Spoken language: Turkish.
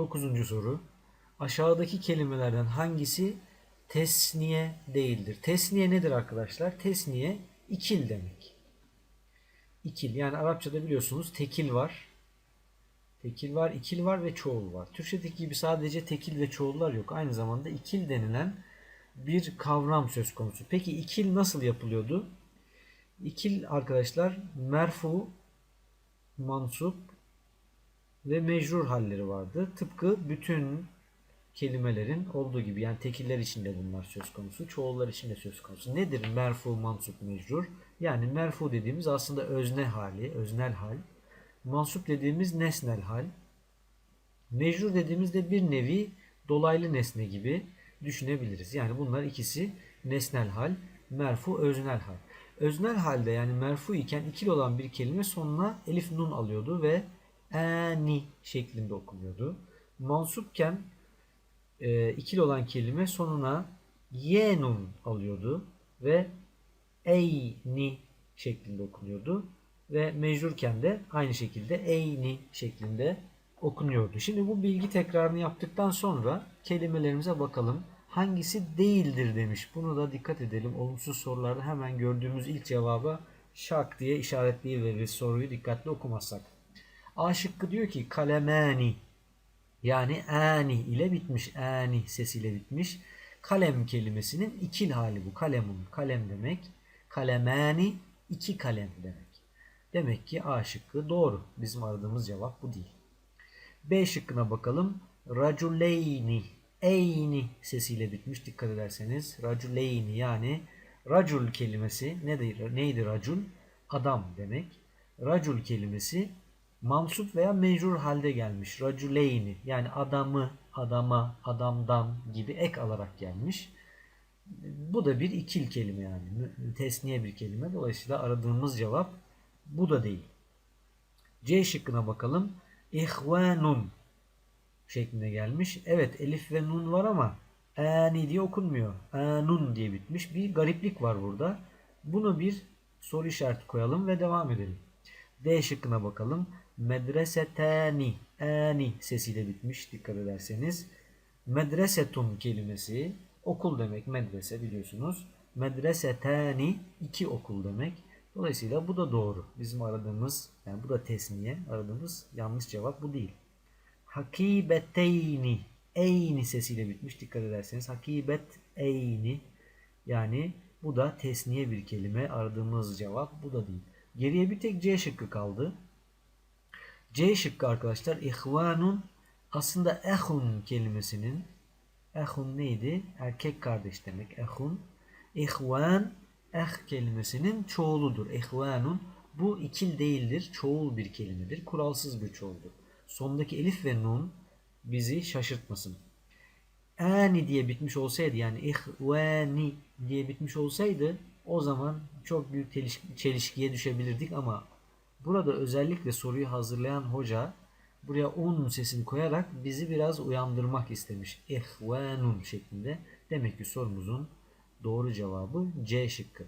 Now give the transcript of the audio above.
Dokuzuncu soru. Aşağıdaki kelimelerden hangisi tesniye değildir? Tesniye nedir arkadaşlar? Tesniye ikil demek. İkil yani Arapçada biliyorsunuz tekil var. Tekil var, ikil var ve çoğul var. Türkçedeki gibi sadece tekil ve çoğullar yok. Aynı zamanda ikil denilen bir kavram söz konusu. Peki ikil nasıl yapılıyordu? İkil arkadaşlar merfu, mansup ve mecrur halleri vardı. Tıpkı bütün kelimelerin olduğu gibi yani tekiller için de bunlar söz konusu, çoğullar için de söz konusu. Nedir merfu, mansup, mecrur? Yani merfu dediğimiz aslında özne hali, öznel hal. Mansup dediğimiz nesnel hal. Mecrur dediğimizde bir nevi dolaylı nesne gibi düşünebiliriz. Yani bunlar ikisi nesnel hal, merfu, öznel hal. Öznel halde yani merfu iken ikili olan bir kelime sonuna elif nun alıyordu ve eni şeklinde okunuyordu. Mansupken e, ikili olan kelime sonuna ye nun alıyordu ve eyni şeklinde okunuyordu ve mecrurken de aynı şekilde eyni şeklinde okunuyordu. Şimdi bu bilgi tekrarını yaptıktan sonra kelimelerimize bakalım. Hangisi değildir demiş. Bunu da dikkat edelim. Olumsuz sorularda hemen gördüğümüz ilk cevaba şak diye işaretleyiveririz soruyu dikkatli okumazsak. A şıkkı diyor ki kalemani yani ani ile bitmiş. Ani sesiyle bitmiş. Kalem kelimesinin ikil hali bu. Kalemun kalem demek. Kalemani iki kalem demek. Demek ki A şıkkı doğru. Bizim aradığımız cevap bu değil. B şıkkına bakalım. Raculeyni eyni sesiyle bitmiş dikkat ederseniz. Raculeyni yani racul kelimesi nedir? Neydi racul? Adam demek. Racul kelimesi mansup veya mecrur halde gelmiş. Raculeyni yani adamı, adama, adamdan gibi ek alarak gelmiş. Bu da bir ikil kelime yani. Tesniye bir kelime. Dolayısıyla aradığımız cevap bu da değil. C şıkkına bakalım. İhvanun şeklinde gelmiş. Evet elif ve nun var ama ani diye okunmuyor. Anun diye bitmiş. Bir gariplik var burada. Bunu bir soru işareti koyalım ve devam edelim. D şıkkına bakalım. Medresetani, ani sesiyle bitmiş dikkat ederseniz. Medresetun kelimesi okul demek medrese biliyorsunuz. Medresetani iki okul demek. Dolayısıyla bu da doğru. Bizim aradığımız yani bu da tesniye aradığımız yanlış cevap bu değil. Hakibeteyni eyni sesiyle bitmiş dikkat ederseniz. Hakibet eyni yani bu da tesniye bir kelime aradığımız cevap bu da değil. Geriye bir tek C şıkkı kaldı. C şıkkı arkadaşlar ihvanun aslında ehun kelimesinin ehun neydi? Erkek kardeş demek ehun. İhvan eh kelimesinin çoğuludur. İhvanun bu ikil değildir. Çoğul bir kelimedir. Kuralsız bir çoğuldur. Sondaki elif ve nun bizi şaşırtmasın. Ani diye bitmiş olsaydı yani ihvani diye bitmiş olsaydı o zaman çok büyük çelişkiye düşebilirdik ama burada özellikle soruyu hazırlayan hoca buraya un sesini koyarak bizi biraz uyandırmak istemiş. İhvanun şeklinde. Demek ki sorumuzun doğru cevabı C şıkkı.